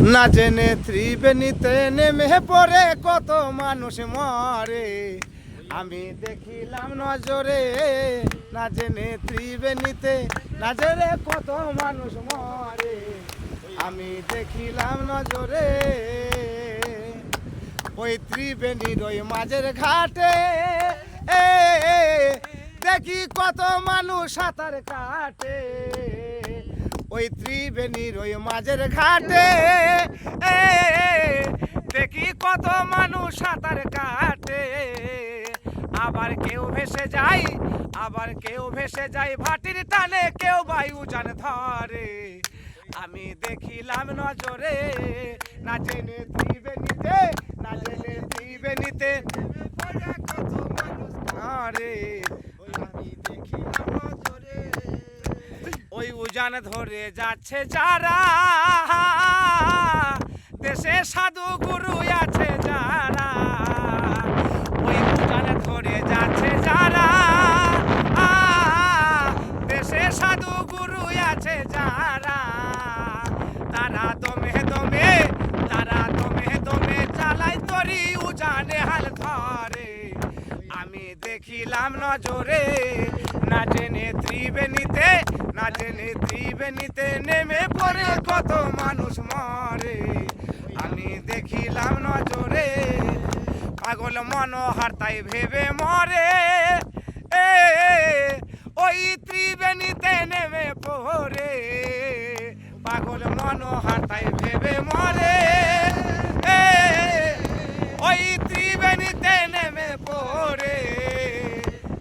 না জেনে ত্রিবেণীতে নেমে পড়ে কত মানুষ মরে। আমি দেখিলাম নজরে, না জেনে ত্রিবেণীতে না জেনে কত মানুষ মরে। আমি দেখিলাম নজরে, ওই ত্রিবেণীর ওই মাঝের ঘাটে। দেখি কত মানুষ সাঁতার কাটে। ওই ত্রিবেণীর ওই মাঝের ঘাটে। দেখি কত মানুষ সাঁতার কাটে। আবার কেউ ভেসে যায়, আবার কেউ ভেসে যায়, ভাটির টানে কেউ বায়ু জান ধরে। আমি দেখিলাম নজরে, না জেনে ত্রিবেণীতে, না জেনে ত্রিবেণীতে। কত মানুষ ধরে আমি দেখিলাম নজরে ওই উজান ধরে যাচ্ছে যারা। দেশে সাধু গুরু আছে যারা। ওই উজান ধরে যাচ্ছে যারা। দেশে সাধু গুরু আছে যারা। তারা দমে দমে, তারা দমে দমে চালাই তরি উজানে হাল ধরে। আমি দেখিলাম নজরে, না জেনে ত্রিবেণীতে না জেনে ত্রিবেণীতে নেমে পড়ে কত মানুষ মরে। আমি দেখিলাম নজরে, পাগল মনোহার তাই ভেবে মরে। এ, ওই ত্রিবেণীতে নেমে পড়ে, পাগল মনোহার তাই ভেবে মরে। এ, ওই ত্রিবেণীতে নেমে পড়ে,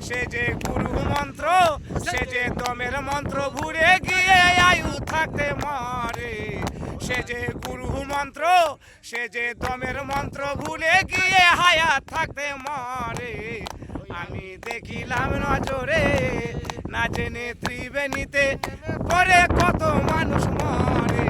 সে যে গুরু মন্ত্র সে যে দমের মন্ত্র ভুলে গিয়ে আয়ু থাকতে মরে, সে যে গুরু মন্ত্র, সে যে দমের মন্ত্র ভুলে গিয়ে হায়া থাকতে মরে। আমি দেখিলাম নজরে নাচে জেনে ত্রিবেণীতে করে কত মানুষ মরে।